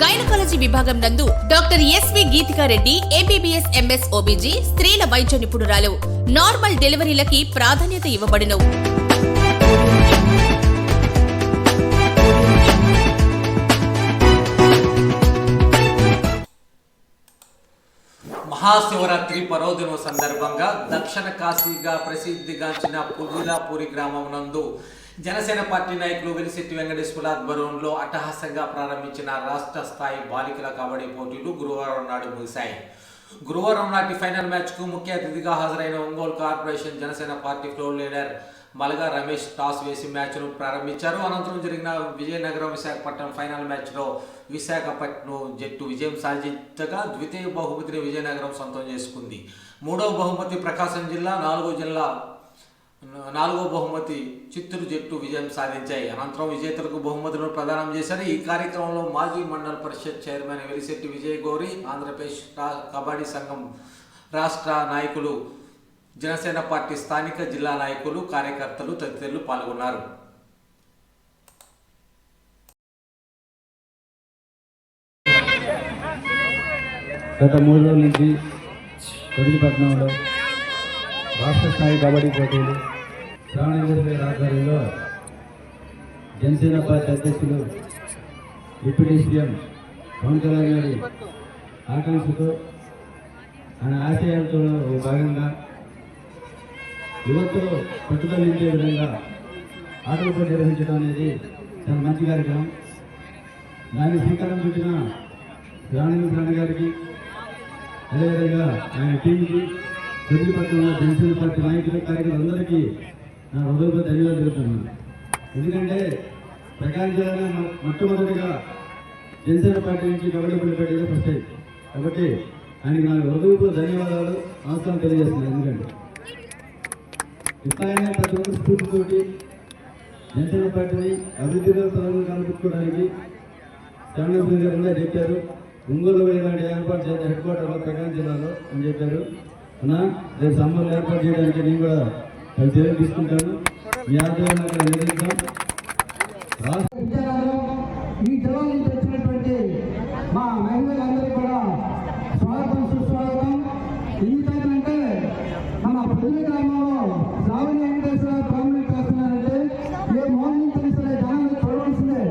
Gynaecology విభాగం నందు doctor SV Geethika Reddy MBBS MS OBG స్త్రీల వైద్య నిపుణురాలు. నార్మల్ డెలివరీలకి ప్రాధాన్యత ఇవ్వబడును మహాశివరాత్రి పర్వదినం సందర్భంగా దక్షిణ కాశీగా ప్రసిద్ధిగాంచిన పుదిలాపూరి గ్రామం నందు జనసేన పార్టీ నాయకులు వెలిశెట్టి వెంకటేశ్వర ఆధ్వర్యంలో అట్టహాసంగా ప్రారంభించిన రాష్ట్ర స్థాయి బాలికల కబడ్డీ పోటీలు గురువారం నాడు ముగిశాయి. గురువారం నాటి ఫైనల్ మ్యాచ్కు ముఖ్య అతిథిగా హాజరైన Ongole corporation Janasena party floor leader Malaga Ramesh toss వేసి మ్యాచ్ను ప్రారంభించారు. అనంతరం జరిగిన విజయనగరం విశాఖపట్నం ఫైనల్ మ్యాచ్లో విశాఖపట్నం జట్టు విజయం సాధించగా ద్వితీయ బహుమతిని విజయనగరం సొంతం చేసుకుంది. మూడవ బహుమతి ప్రకాశం జిల్లా నాలుగో జిల్లా నాలుగో బహుమతి చిత్తూరు జట్టు విజయం సాధించాయి. అనంతరం విజేతలకు బహుమతులను ప్రదానం చేశారు. ఈ కార్యక్రమంలో మాజీ మండల పరిషత్ చైర్మన్ వెలిశెట్టి విజయ్ గౌరి ఆంధ్రప్రదేశ్ కబడ్డీ సంఘం రాష్ట్ర నాయకులు జనసేన పార్టీ స్థానిక జిల్లా నాయకులు కార్యకర్తలు తదితరులు పాల్గొన్నారు. గత మూడు రోజుల నుంచి వదిలిపట్నంలో రాష్ట్ర స్థాయి కబడ్డీ పోటీలు శ్రావణ ఆధ్వర్యంలో జనసేన పార్టీ అధ్యక్షులు డిప్యూటీ సీఎం పవన్ కళ్యాణ్ గారి ఆకాంక్షతో ఆయన ఆశయాలతో భాగంగా యువతలో పట్టుదల నింపే విధంగా ఆటల పోటీ నిర్వహించడం అనేది చాలా మంచి కార్యక్రమం. దాన్ని శ్రీకారం చుట్టిన రాణి గారికి అదేవిధంగా ఆయన టీంకి వదిలిపట్నంలో జనసేన పార్టీ నాయకులు కార్యకర్తలందరికీ నా హృదయంతో ధన్యవాదాలు తెలుపుతున్నాను. ఎందుకంటే ప్రకాశం జిల్లాలో మొట్టమొదటిగా జనసేన పార్టీ నుంచి గవర్నమెంట్ పెట్టేది ఫస్ట్ టైం. కాబట్టి ఆయనకి నా హృదయంతో ధన్యవాదాలు నమస్కారం తెలియజేస్తున్నాను. ఎందుకంటే ఇట్లానే ప్రతి ఒక్క స్ఫూర్తితోటి జనసేన పార్టీని అభివృద్ధిలో పదవులు కనిపించుకోవడానికి చంద్రబాబు గారు చెప్పారు. ఒంగోలు ఇలాంటి ఏర్పాటు చేసే హెడ్ క్వార్టర్లో ప్రకాశం జిల్లాలో అని చెప్పారు. అన్నా రేపు సమ్మర్లు ఏర్పాటు చేయడానికి నేను కూడా పది చర్యలు తీసుకుంటాను. మీ ఆధ్వర్యంలో అక్కడ నిర్వహించాం రాష్ట్ర ఈ జిల్లా నుంచి వచ్చినటువంటి మా మహిళలందరికీ కూడా స్వాగతం సుస్వాగతం ఎందుకంటే మన పొదిలి గ్రామంలో శ్రావణి వెంకటేశ్వర టోర్నమెంట్ చేస్తున్నారంటే ఏ మోహన్ నుంచి సరే జనాలు చూడవలసిందే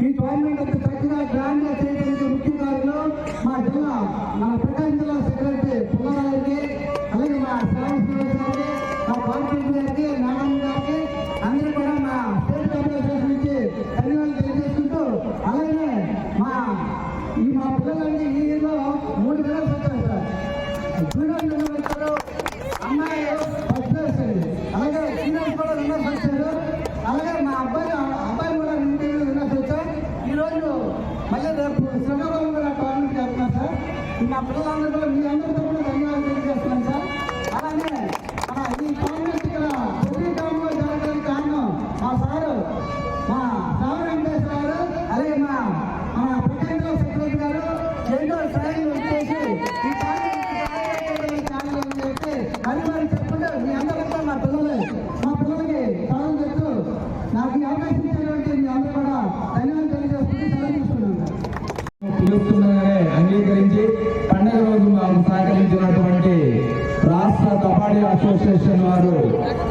ఈ టోర్నమెంట్ అంత చక్కగా గ్రాండ్గా చేయడానికి ముఖ్య కారణం మా జిల్లా మన ప్రకాశం జిల్లా సెక్రటరీ పుల్లారావుకి అలాగే మా శ్రావణ గారికి మా పార్టీ గారికి నారాయణ గారికి అందరూ కూడా మా స్టేట్ కార్పొరేషన్ నుంచి ధన్యవాదాలు తెలియజేసుకుంటూ అలాగే మా ఈ మా పిల్లలన్నీ ఈ ఇయర్లో మూడు పిల్లలు వచ్చారు సార్ అమ్మాయి ఫస్ట్ అలాగే సీనియర్స్ కూడా విన్నర్స్ వచ్చారు అలాగే మా అబ్బాయి అబ్బాయి కూడా రెండు విన్నర్స్ వచ్చారు ఈ రోజు మళ్ళీ రేపు శ్రీకాకుళం కూడా టోర్నమెంట్ చేస్తున్నాం సార్. మా పిల్లలందరూ కూడా మీ అందరితో రాష్ట్ర కబడ్డీ అసోసియేషన్ వారు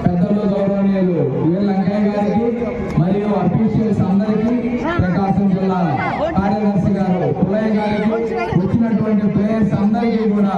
పెద్దలు గౌరవనీయులు వీళ్ళ వెంకయ్య గారికి మరియు అఫీషియల్స్ అందరికీ ప్రకాశం జిల్లా కార్యదర్శి గారు పుల్లయ్య గారికి వచ్చినటువంటి ప్లేయర్స్ అందరికీ కూడా